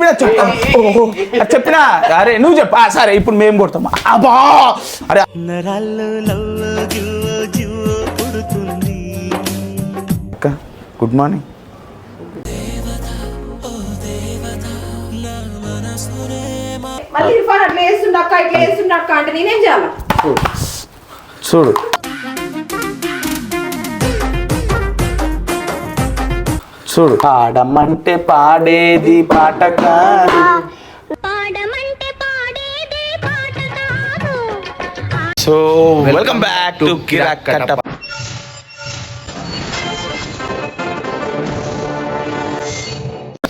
చెప్పినా చెప్తాం ఓహో అది చెప్పినా? అరే నువ్వు చెప్పు ఆ, సరే ఇప్పుడు మేము కొడతాం. అబ్బా! అరే అక్క గుడ్ మార్నింగ్ మళ్ళీ ఇర్ఫాన్ అట్లా వేస్తుండక్క ఇట్లా వేస్తుండక్క అంటే నేనేం చేయాలి? చూడు చూడు. పాడమంటే పాడేది పాట కాదు పాడమంటే పాడేదే పాట కాదు సో వెల్కమ్ బ్యాక్ టు కిరాక్ కట్ట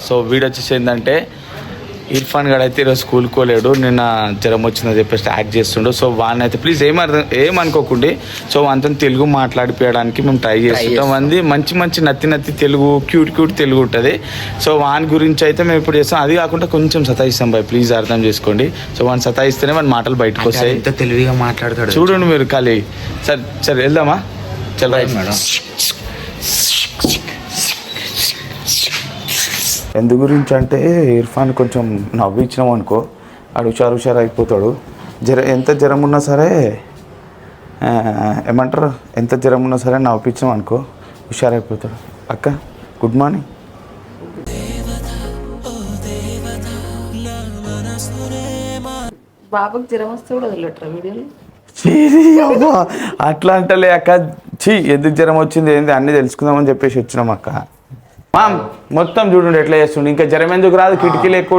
సో వీడియో వచ్చేసి ఏంటంటే ఇర్ఫాన్ గడ్ అయితే ఈరోజు స్కూల్కి పోలేడు నిన్న జ్వరం వచ్చిందని చెప్పేసి యాక్ట్ చేస్తుండు. సో వాడిని అయితే ప్లీజ్ ఏమర్థం ఏమనుకోకండి సో అంతా తెలుగు మాట్లాడిపోయడానికి మేము ట్రై చేస్తుంటాం. అంది మంచి మంచి నత్తి నత్తి తెలుగు క్యూట్ క్యూట్ తెలుగు ఉంటుంది. సో వాని గురించి అయితే మేము ఇప్పుడు చేస్తాం. అది కాకుండా కొంచెం సతాయిస్తాం బాయ్ ప్లీజ్ అర్థం చేసుకోండి. సో వాడిని సతాయిస్తేనే వాడి మాటలు బయటకు వస్తాయి. తెలివిగా మాట్లాడతాడు. చూడండి మీరు ఖాళీ. సరే సరే వెళ్దామా? చల్ రైట్ మేడం ఎందు గురించి అంటే ఇర్ఫాన్ కొంచెం నవ్వించినాం అనుకో ఆడు హుషారు హుషారు అయిపోతాడు. జ్వర ఎంత జ్వరం ఉన్నా సరే ఏమంటారు? ఎంత జ్వరం ఉన్నా సరే నవ్వించినాం అనుకో హుషారు అయిపోతాడు. అక్క గుడ్ మార్నింగ్. బాబుకి జ్వరం వస్తే కూడా వదిలేటరా వీడియోలు? చీరి అబ్బా అట్లా అంటలే అక్క. చీ ఎందుకు జ్వరం వచ్చింది ఏంది అన్నీ తెలుసుకుందామని చెప్పేసి వచ్చినాం అక్క. మా మొత్తం చూడండి ఎట్లా చేస్తుండే. ఇంకా జ్వరం ఎందుకు రాదు? కిటికీలు ఎక్కువ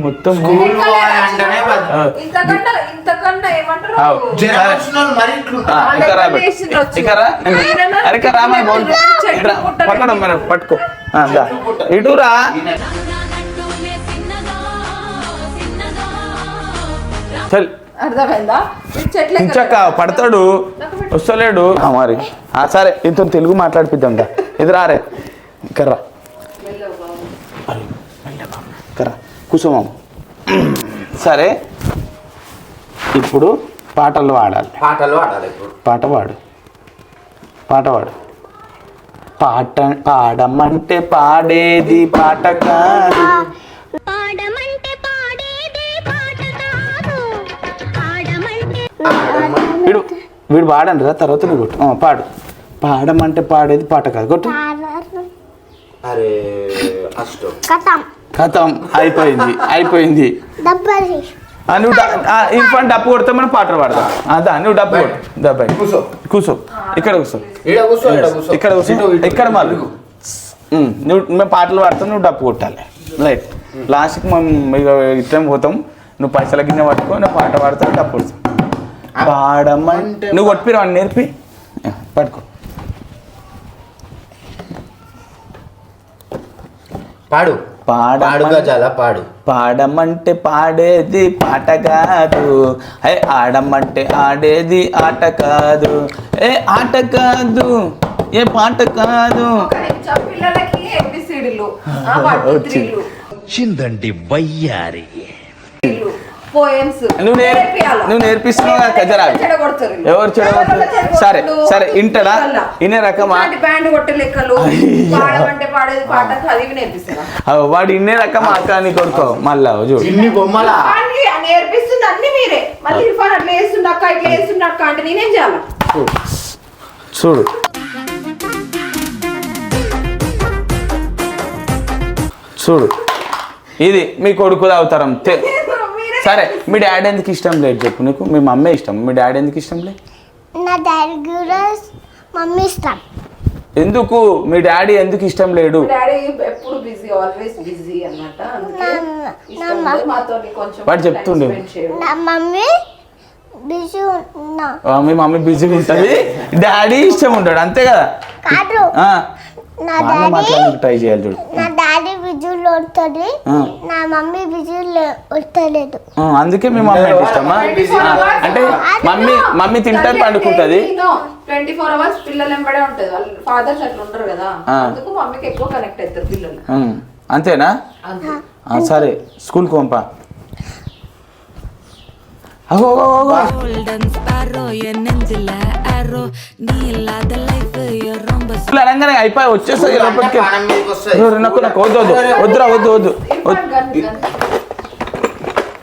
మొత్తం పట్టుకోండి మరి పట్టుకో. ఆ, దా. ఇటు రా. నంటూనే చిన్నదో చిన్నదో చల్. అర్థమైందా? చెట్లే పడతాడు. వస్తలేడు. ఆ, మరి. ఆ, సరే ఇంత తెలుగు మాట్లాడిపిద్దాం దా ఇది రారే కర్రా కర్రా కూర్చోమాము సరే. ఇప్పుడు పాటలు పాడాలి పాటలు పాడాలి ఇప్పుడు. పాట పాడు పాట పాడు పాట పాడమంటే పాడేది పాట కాదు. వీడు వీడు పాడండి రా తర్వాత నువ్వు కొట్టు. పాడు. పాడమంటే పాడేది పాట కాదు కొట్టు. అరే కథం. కథం. అయిపోయింది అయిపోయింది. నువ్వు ఇన్ఫాంట్ డప్పు కొడితే మనం పాటలు పాడదాం. అదా నువ్వు డప్పు కొడు డబ్బై కూర్చో కూర్చో ఇక్కడ కూర్చో ఇక్కడ ఇటు, ఇక్కడ. మళ్ళీ. నువ్వు మేము పాటలు పాడతాం నువ్వు డప్పు కొట్టాలి. రైట్ లాస్ట్కి మనం ఇట్లా పోతాం. నువ్వు పైసల గిన్నె పట్టుకో నువ్వు పాట పాడతావు డప్పు కొడతావు. పాడమంటే నువ్వు కొట్టిరా నేర్పి. పట్టుకో. పాడు. పాడ పాడు. పాడమంటే పాడేది పాట కాదు. ఏ ఆడమంటే ఆడేది ఆట కాదు. ఏ ఆట కాదు. ఏ పాట కాదు. ఒక నిమిషం పిల్లలకి ఎబిసిడీలు త్రీలు చిందండి వయ్యారి. పోయమ్స్ నువ్వు నేర్ నువ్వు నేర్పిస్తున్నావు కదా ఎవరు చెడగొడతారు సరే సరే ఇంటడా ఇనే రకమా? బ్యాండ్ కొట్టే లెక్కలు అయ్యా. పాడమంటే పాడేది పాట చదివి నేర్పిస్తారా అవ్వ, వాడు ఇన్నే రకమా అక్క నీ కొడుకో? మళ్ళా చూడు. ఇన్ని బొమ్మలా? వాడికి నేర్పిస్తుంది అన్ని మీరే. మళ్ళీ ఇర్ఫాన్ అట్లా వేస్తుండక్క ఇట్లా వేస్తుండక్క అంటే నేనేం చేయాలి? చూడు. చూడు. ఇది మీ కొడుకు అవతారం. సరే మీ డాడీ ఎందుకు ఇష్టం లేదు చెప్పు నీకు? మీ మమ్మీ ఇష్టం? మీ డాడీ ఎందుకు ఇష్టం లేదు? నా డాడీ కూడా మమ్మీ ఇష్టం. ఎందుకు? మీ డాడీ ఎందుకు ఇష్టం లేడు? డాడీ ఎప్పుడు బిజీ ఆల్వేస్ బిజీ అన్నమాట. అందుకే ఇష్టం లేదు. మాతో కొంచెం వాడు చెప్తుండే. time spend చేయడు. నా మమ్మీ బిజీ ఉన్నా. ఆ, మీ మమ్మీ బిజీగా ఉంటుంది. డాడీ ఇష్టం ఉంటాడు అంతే కదా? మాట్లాడడానికి ట్రై చేయాలి చూడు. నా డాడీ బిజీలో ఉంటుంది. నా మమ్మీ బిజీలో వస్తలేదు. ఆ, అందుకే మీ మమ్మీ అంటే ఇష్టమా? ఆ, అంటే మమ్మీ మమ్మీ తింటారు పండుకుంటది? ట్వంటీ ఫోర్ అవర్స్ పిల్లలు వెంబడే ఉంటది. వాళ్ళ ఫాదర్స్ అట్లా ఉండరు కదా. ఆ. అందుకు మమ్మీకి ఎక్కువ కనెక్ట్ అవుతారు పిల్లలు. ఉమ్, అంతేనా? అంతే. ఆ, సరే స్కూల్కి పంపా. అనగానే అయిపోయి వచ్చేస్తుంది లోపలికి. నాకు నాకు వద్దు వద్దు. వద్దురా వద్దు వద్దు.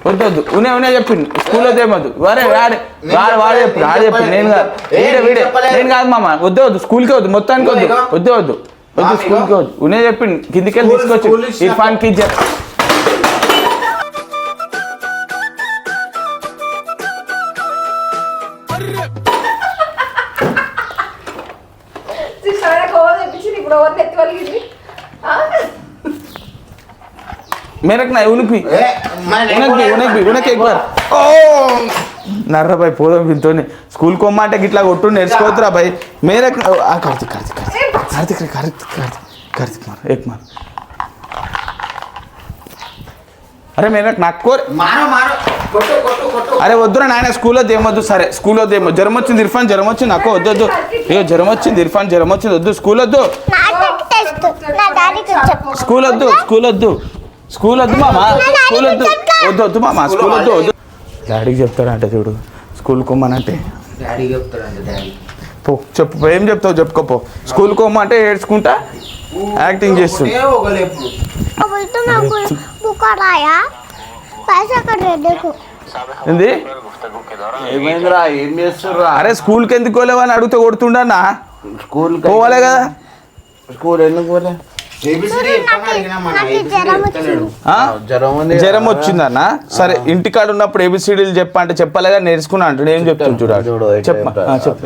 వద్దు. వద్దు ఉనే ఉనే చెప్పింది స్కూల్లో తేమద్దు. వారే వాడే వాడు వాడే చెప్పు వాడే చెప్పు నేను కాదు. వీడే వీడే. నేను కాదు మామ. వద్దు వద్దు. స్కూల్కి వద్దు. మొత్తానికి వద్దు. వద్దు వద్దు. వద్దు స్కూల్కి వద్దు. ఉనే చెప్పింది కిందికి వెళ్ళి తీసుకొచ్చి స్కూల్ ఇచ్చినప్పుడు- మేరకు నా ఉనికి ఏ, మన ఉనకి లేకపోతే- ఉనకి ఉనకి ఎక్కువ ఓ నర్రబాయ్ పోదాం వీళ్ళతోని స్కూల్ కొమ్మ అంటే ఇట్లా కొట్టు నేర్చుకోవద్దురా బాయ్ మేరకు ఆ, కార్తిక్ కార్తిక్ కార్తిక్ కార్తిక్ కార్తిక్ కార్తిక్ కార్తిక్ మార్ ఏక్ మార్ అరే మేరకు నాకు మానవ మానవ కొట్టు కొట్టు కొట్టు అరే వద్దురా నాయన స్కూల్లో దేమొద్దు సరే స్కూల్లో దేమో జ్వరం వచ్చింది ఇర్ఫాన్ జ్వరం వచ్చింది నాకు వద్దు వద్దు అయ్యో జ్వరం వచ్చింది ఇర్ఫాన్ జ్వరం వచ్చింది వద్దు స్కూల్ వద్దు నాకు టెస్ట్ నా డాడీకి చెప్పు స్కూల్ వద్దు స్కూల్ వద్దు స్కూల్ వద్దు మామా స్కూల్ వద్దు వద్దు వద్దు మామా స్కూల్ వద్దు వద్దు. డాడీకి చెప్తాడంట చూడు. స్కూల్ కొమ్మనంటే డాడీకి చెప్తాడంట పో చెప్పు ఏం చెప్తావు చెప్పుకోపో స్కూల్ కొమ్మంటే ఏడ్చుకుంటా యాక్టింగ్ చేస్తుంది. ఏంది? ఏమైందిరా ఏం చేస్తుర్రా? అరే స్కూల్కి ఎందుకు పోలేవని అడిగితే కొడుతుండన్నా? స్కూల్ పోవాలే కదా. స్కూల్ ఎందుకు పోలే? జ్వరం వచ్చిందన్న? సరే ఇంటికాడ ఉన్నప్పుడు ఏబిసిడీలు చెప్ప అంటే చెప్పలేగా నేర్చుకున్నా అంటాడు ఏం చెప్తాను. చూడాలి చెప్ప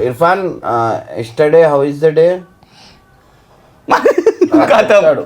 Irfan yesterday how is the day. చెప్తాడు కథం. ఏ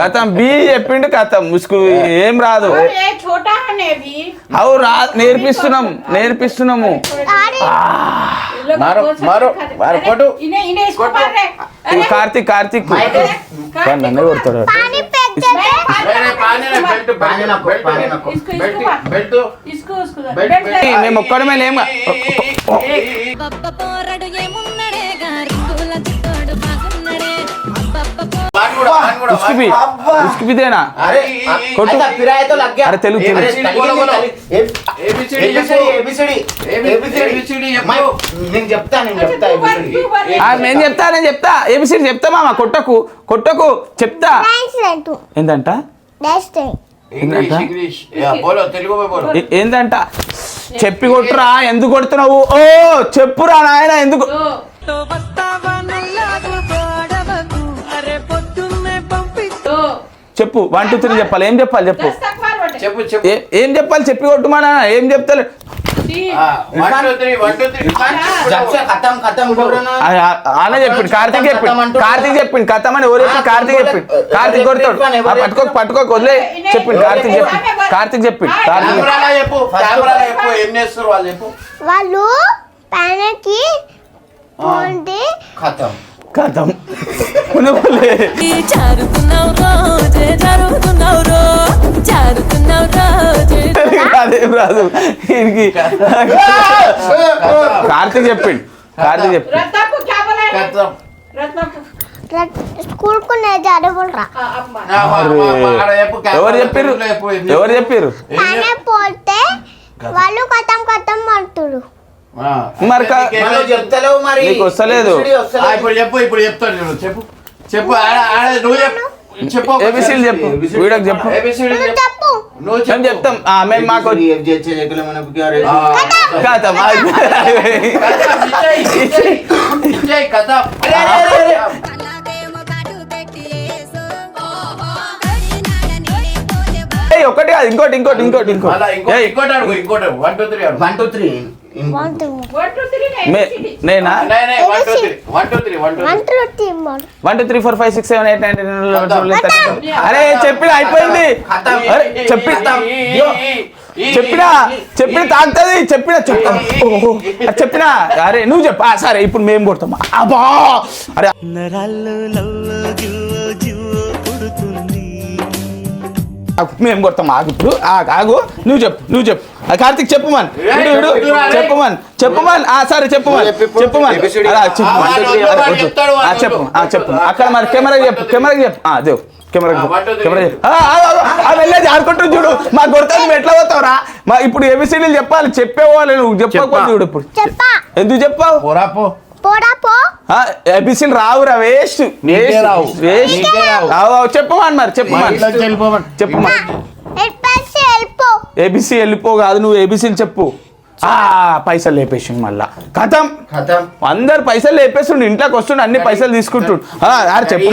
కథం. బి చెప్పిండు కథం. ముసుకు ఏం. రాదు. అవు రా నేర్పిస్తున్నాం నేర్పిస్తున్నాము. కార్తీక్ కార్తీక్. మేము ఒక్కడమే లేము. ఉసుకుపి కొట్టు అరే తెలుగు నేను చెప్తా నేను చెప్తా నేను చెప్తా ఏబిసిడి చెప్తా మామ కొట్టకు కొట్టకు చెప్తా ఏంటంట ఏంటంట చెప్పి కొట్టురా ఎందుకు కొడుతున్నావు ఓ చెప్పురా నాయన ఎందుకు చెప్పు. వన్ టూ త్రీ చెప్పాలి. ఏం చెప్పాలి చెప్పు. చెప్పు ఏం చెప్పాలి చెప్పి కొట్టుమా ఏం చెప్తలే? అలా చెప్పిండు. కార్తీక్ చెప్పిండు. కార్తీక్ చెప్పిండు. కథం అని ఎవరు చెప్పిండు కార్తీక్ చెప్పిండు. కార్తీక్ కొడతాడు. పట్టుకోక పట్టుకోక వదిలే. చెప్పిండు. కార్తీక్ చెప్పిండు. కార్తీక్ చెప్పిండు. కార్తీక్ వాళ్ళు కథం కొనవలే రాదు. వీడికి కార్తీక్ చెప్పిండు. కార్తీక్ చెప్పిండు. ఎవరు చెప్పారు ఎవరు చెప్పారు వాళ్ళు కథం కథం అంటుడు మరి చెప్తలేవు మరి. నీకు వస్తలేదు. ఇప్పుడు చెప్పు ఇప్పుడు చెప్తాను నేను చెప్పు. చెప్పు నువ్వు చెప్పు. ఏబిసిడి నువ్వు మేము చెప్తాం. మేము మాకు. కథ, కథ. ఒకటి కాదు ఇంకోటి ఇంకోటి ఇంకోటి ఇంకోటి. ఇంకోటి ఇంకోటి. One two three one two మే- నేనా one two three four five six seven eight nine అరే చెప్పిన అయిపోయింది చెప్పి చెప్పినా చెప్పిన తాగుతుంది చెప్పిన చెప్ప ఓహో, అది చెప్పినా అరే నువ్వు చెప్పు సరే ఇప్పుడు మేము కొడతాం అబ్బా అరే మేము కొడతాం ఆగు ఇప్పుడు ఆగు నువ్వు చెప్పు నువ్వు చెప్పు కార్తీక్ చెప్పమన్ చెప్పమన్ చెప్పమన్ ఆ సరే చెప్పమన్. చెప్పమన్ చెప్పు చెప్పు. ఆ, చెప్పు. చెప్పు. అక్కడ మరి కెమెరా చెప్పు కెమెరా చెప్పు. ఆ దేవు కెమెరా వెళ్ళేది ఆడుకుంటూ చూడు. మా కొడతా నువ్వు ఎట్లా పోతావురా? మా ఇప్పుడు ఏబిసిడీలు చెప్పాలి. చెప్పేవాళ్ళు నువ్వు చెప్పకపోతే చెప్పా. చూడు ఇప్పుడు. చెప్పా. ఎందుకు చెప్పావు? పోరా పో. పోడా పో. ఏబిసిలు రావురా వేస్ట్. నీకే రావు. వేస్ట్. నీకే రావు. చెప్పమని మరి చెప్పమని. చెప్పమని ఏబిసి వెళ్ళిపో కాదు నువ్వు ఏబిసిలు చెప్పు. ఆ పైసలు లేపేసిండు మళ్ళా. కథం ఖతం. అందరు పైసలు లేపేస్తుండు ఇంట్లోకి వస్తుండు అన్ని పైసలు తీసుకుంటుండు. ఆ, అరే చెప్పు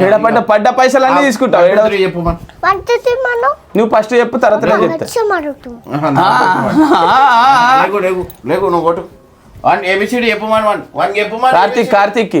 ఏడపడ్డ పడ్డ పైసలు అన్ని తీసుకుంటావు. ఏడ వన్ టూ త్రీ చెప్పు మన. వన్ టూ త్రీ మను నువ్వు ఫస్ట్ చెప్పు తర్వాత నేను చెప్తా. కార్తీక్ కార్తీక్కి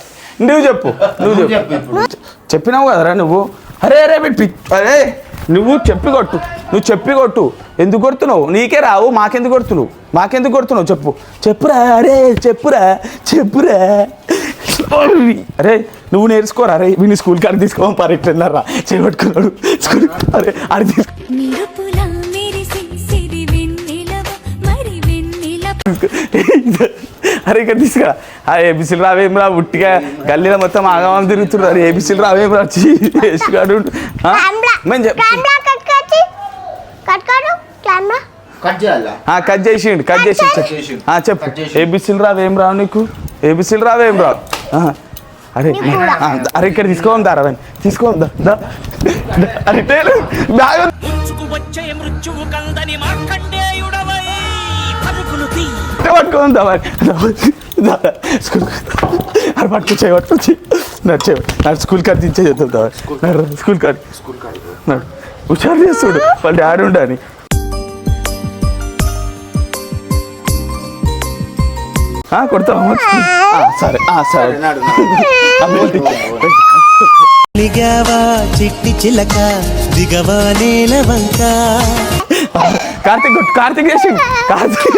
నువ్వు చెప్పు నువ్వు చెప్పు. చెప్పినావు కదరా నువ్వు? అరే అరే అరే. నువ్వు చెప్పి కొట్టు నువ్వు చెప్పి కొట్టు. ఎందుకు కొడుతున్నావు? నీకే రావు మాకెందుకు కొడుతున్నావు? మాకెందుకు కొడుతున్నావు? చెప్పు. చెప్పురా అరే చెప్పురా చెప్పురా. అరే నువ్వు నేర్చుకోరా అరే వీని స్కూల్ కాడ తీసుకోమని పరెక్ట్ చేపట్టుకున్నాడు. స్కూల్ అరే అడి తీసుకో అరే ఇక్కడ తీసుకురా. ఆ ఏబిసీలు రావేం రా ఉట్టిగా గల్లీలో మొత్తం ఆగమం తిరుగుతున్నారు. ఏబిసీలు రావేం రా చేసిగాడు కట్ చేసిండు కట్ చేసి చెప్పు. ఏబిసీలు రావేం రావు నీకు? ఏబిసీలు రావేం రావు అరే అరే ఇక్కడ తీసుకోవద్దా రవన్ తీసుకోవద్దా అరే మృత్యువు కందని మార్కండేయుడవై తీయ. పట్టుకోండి దా మరి. దా, దా. స్కూల్ అరే పట్టుకొచ్చే పట్టుకొచ్చి నడిచే నాకు స్కూల్ కార్డు ఇచ్చే చెప్తాం దా. నడు, స్కూల్ కార్డు స్కూల్ కార్డు హుషారు చేస్తుడు. వాళ్ళ డాడీ ఉండని కొడతావా ఆ, సరే. ఆ, సరే. నాడు, నాడు. చిట్టి చిలక దిగవా నేల వంక. కార్తీక్ కార్తీక్ చేసి కార్తీక్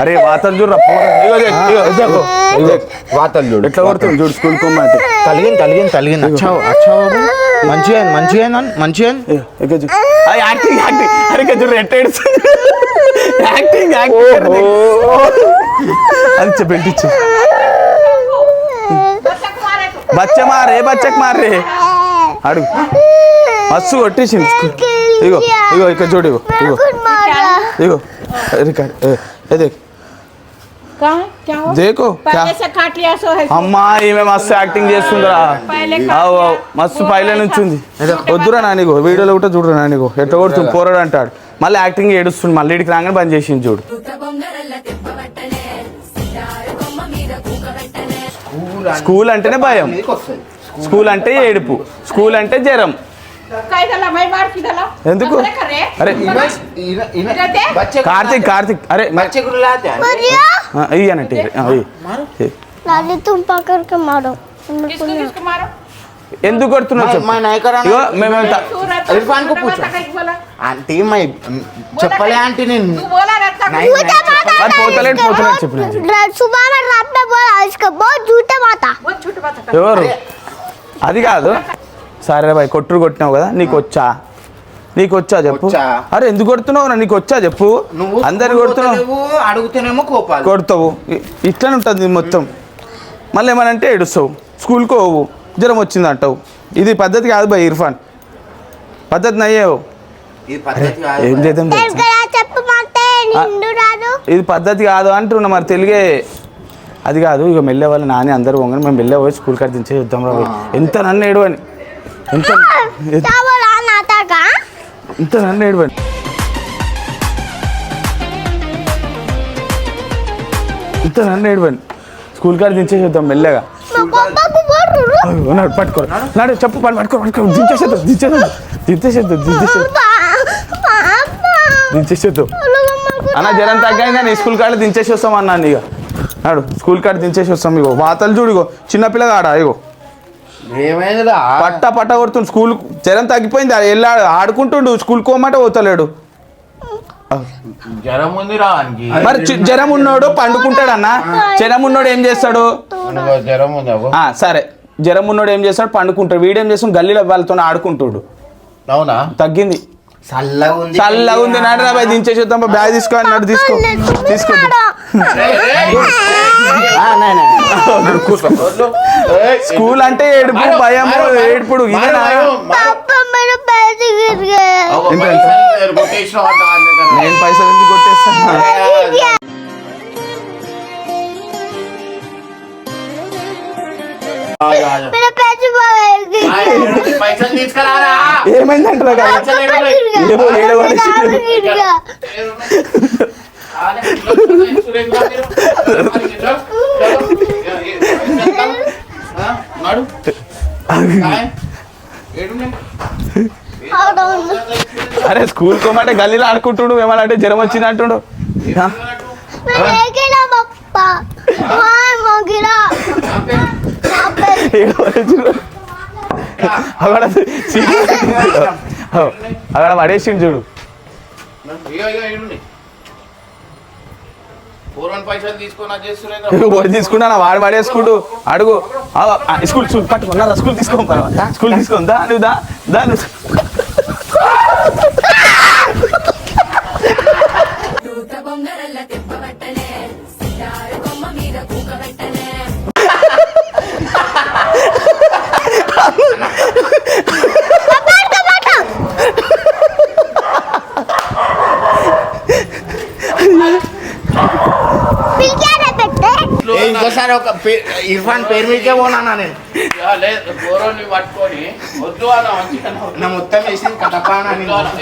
అరే వాతలు చూడు వాతలు చూడు ఎట్లా కొడుతుంది చూడు స్కూల్ కొమ్మంటే తలిగింది తలిగింది తలిగింది. అచ్చా అచ్చా మంచిగా మంచిగా మంచిగా మంచిగా యాక్టింగ్ యాక్టింగ్. అరే చూడు ఎట్ట యాక్టింగ్ యాక్టింగ్. అది బెల్ట్ ఇచ్చు బచ్చ మారే బచ్చకు మారే. అడుగు మస్తు కొట్టేసింది ఇగో ఇగో ఇక్కడ చూడు ఇగో ఇగో ఇగో రికార్డ్ అదే कहाँ क्या हो దేకో క్యా पहले से काट लिया सो है అమ్మా ఈమె మస్తు యాక్టింగ్ చేస్తుందిరా पहले అవు అవు మస్తు పైలే నుంచి ఉంది వద్దురా నానిగో వీడియోలో కూడా చూడరా నానిగో ఎట్లా కొడుతుంది పోరాడు అంటాడు మళ్ళీ యాక్టింగ్ ఏడుస్తుంది మళ్ళీ ఇడికి రాగానే బంద్ చేసింది చూడు స్కూల్ అంటే స్కూల్ అంటేనే భయం మీదకి వస్తుంది స్కూల్ అంటే ఏడుపు స్కూల్ అంటే జ్వరం ఎందుకు? అరే. కార్తిక్ కార్తీక్ అరే ఇయ్యనంటే ఎందుకు కొడుతున్నావు ఆంటీ చెప్పలే ఆంటీ అది కాదు. సరే బాయ్ కొట్టుడు కొట్టినావు కదా నీకు వచ్చా? నీకు వచ్చా చెప్పు. అరే ఎందుకు కొడుతున్నావు? నీకు వచ్చా చెప్పు? నువ్వు అందరు కొడుతున్నావు. పోతలేవు, అడుగుతూనేమో కోపాలు. కొడతావు. ఇట్లనే ఉంటుంది మొత్తం. మళ్ళీ ఏమనంటే ఏడుస్తావు. స్కూల్కి పోవు. జ్వరం వచ్చింది అంటావు. ఇది పద్ధతి కాదు బాయ్ ఇర్ఫాన్. పద్ధతి నయ్యేవు. ఇది పద్ధతి కాదు ఏం చేద్దాం ఇది పద్ధతి కాదు అంటున్నా మరి తెలుగే. అది కాదు ఇక మెల్లె వాళ్ళు నాని అందరు వంగని మేము మెల్లె పోయి స్కూల్ కాడ దించే చూద్దాం రా. ఎంత నన్ను ఏడవని. ఎంత ఇంత నన్ను ఏడవండి ఇంత నన్ను ఏడవండి స్కూల్ కాడ దించేసేద్దాం మెల్లగా. నాడు పట్టుకో నాడు చెప్పు పట్టుకో పట్టుకో దించేసేద్దాం దించేసేద్దాం. దించేసేద్దాం దించేసేద్దాం. దించేసేద్దాం. అన్న జ్వరం తగ్గాయిందా నీ స్కూల్ కాడ దించేసి వస్తాం అన్నాను ఇక నాడు స్కూల్ కాడ దించేసి వస్తాం ఇగో. వాతలు చూడు ఇగో. చిన్నపిల్లగా ఆడా ఇగో. ఏమైందిరా? పట్ట పట్ట కొడుతుండు స్కూల్ జ్వరం తగ్గిపోయింది వెళ్ళి ఆడ- ఆడుకుంటుండు స్కూల్ కోమంటే పోతలేడు. జ్వరం వానికి మరి చి- జ్వరం ఉన్నోడు పండుకుంటాడు అన్న జ్వరం ఉన్నోడు ఏం చేస్తాడు? నువ్వు జ్వరం ఉంది అవ్వ. ఆ, సరే. జ్వరం ఉన్నోడు ఏం చేస్తాడు? పండుకుంటాడు. వీడేం చేస్తాడు? గల్లీలో వాళ్ళతో ఆడుకుంటాడు. అవునా? తగ్గింది. చల్లగా ఉంది చల్లగా ఉంది. నాడు రా దించే చూద్దాం బ్యాగ్ తీసుకో అన్నాడు తీసుకో. తీసుకో. స్కూల్ అంటే ఏడుపు భయం ఏడుపుడు. నేను పైసలు ఎందుకు కొట్టేస్తాను ఏమైందంటే అరే స్కూల్ కోమంటే గల్లీలో ఆడుకుంటుండు ఏమన్నా అంటే జ్వరం వచ్చింది అంటుడు. ఏడవచ్చు అక్కడ అక్కడ పడేసిండు చూడు. తీసుకున్నా వాడు పడేసుకుంటూ అడుగు. స్కూల్ పట్టుకున్నా స్కూల్ తీసుకో స్కూల్ తీసుకుందా నువ్వు దా దా ఏ, ఇంకోసారి ఒక పే- ఇర్ఫాన్ పేరు మీదకే పోనా నేను? పూర్వం పట్టుకొని వద్దు. నా మొత్తం వేసింది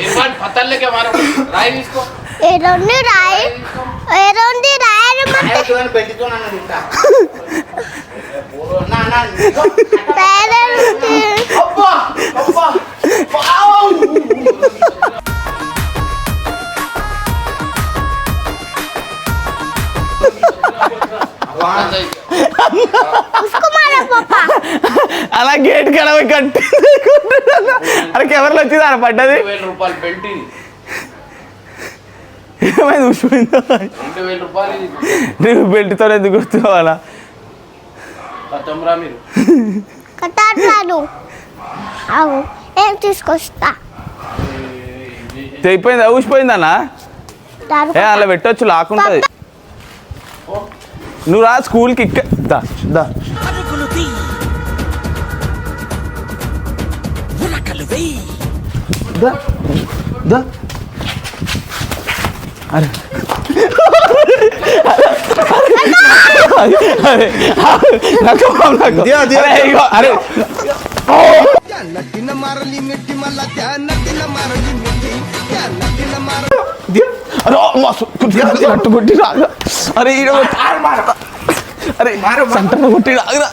ఇర్ఫాన్ పత్తల్లకే మారు రాయి తీసుకో. ఏ రెండు రాయి ఏ రెండు రాయరు పెట్టితో నన్ను తింటా నా, నా, ఇదిగో. పేరెంట్ అబ్బా, అబ్బా, అలా గేట్ కడవ కట్టి అరే కెమెరాలో వచ్చింది అలా పడ్డది. ఏమైంది నువ్వు బెల్ట్తో ఎందుకు ఏం తీసుకొస్తా. తెగిపోయిందా? ఊసిపోయిందన్నా? ఏ అలా పెట్టొచ్చు లాక్కుంటుంది नुराज स्कूल की क... दा दा। मारली मिट्टी मला त्या नदीला मारली मिट्टी? त्या नदीला मार అరే మస్తు అట్టు కొట్టి రాగా. అరే అరే సంటన కొట్టి రాగరా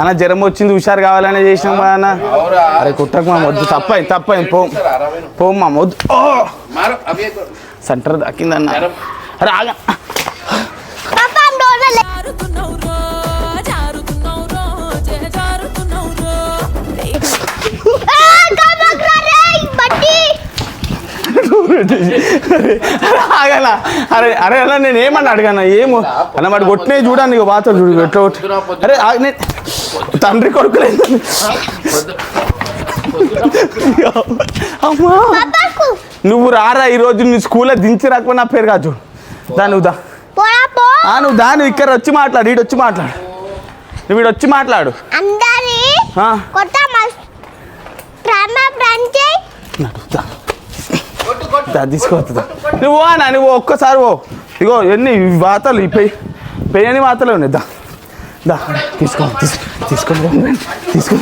అన్న జ్వరం వచ్చింది హుషారు కావాలనే చేసిన కదా అన్న. అరే కుట్టకు మా వద్దు తప్పై తప్ప పోం. పోం మా వద్దు. సెంటర్ దాకిందన్న. అరే ఆగా అరే ఆగనా అరే అరే అన్న నేను ఏమన్నా అడగాను? ఏమో? అన్న వాడు కొట్టినవి చూడండి ఇక వాత చూడు ఎట్లా కొట్టి అరే తండ్రి కొడుకులేదు అమ్మా! నువ్వు రారా ఈ రోజు నీ స్కూల్లో దించి రాకపోయినా నా పేరు కాదు దా నువ్వు దా. నువ్వు దా నువ్వు ఇక్కడ వచ్చి మాట్లాడు వీడు వచ్చి మాట్లాడు. నువ్వు వీడు వచ్చి మాట్లాడు. అందరి కొత్త తీసుకోవద్దు నువ్వు అన్న నువ్వు ఒక్కసారి ఓ ఇగో ఎన్ని వాతలు ఈ పెయ్యి పెయ్యని వాతలు ఉన్నాయి. దా. దా తీసుకో తీసుకో తీసుకో తీసుకో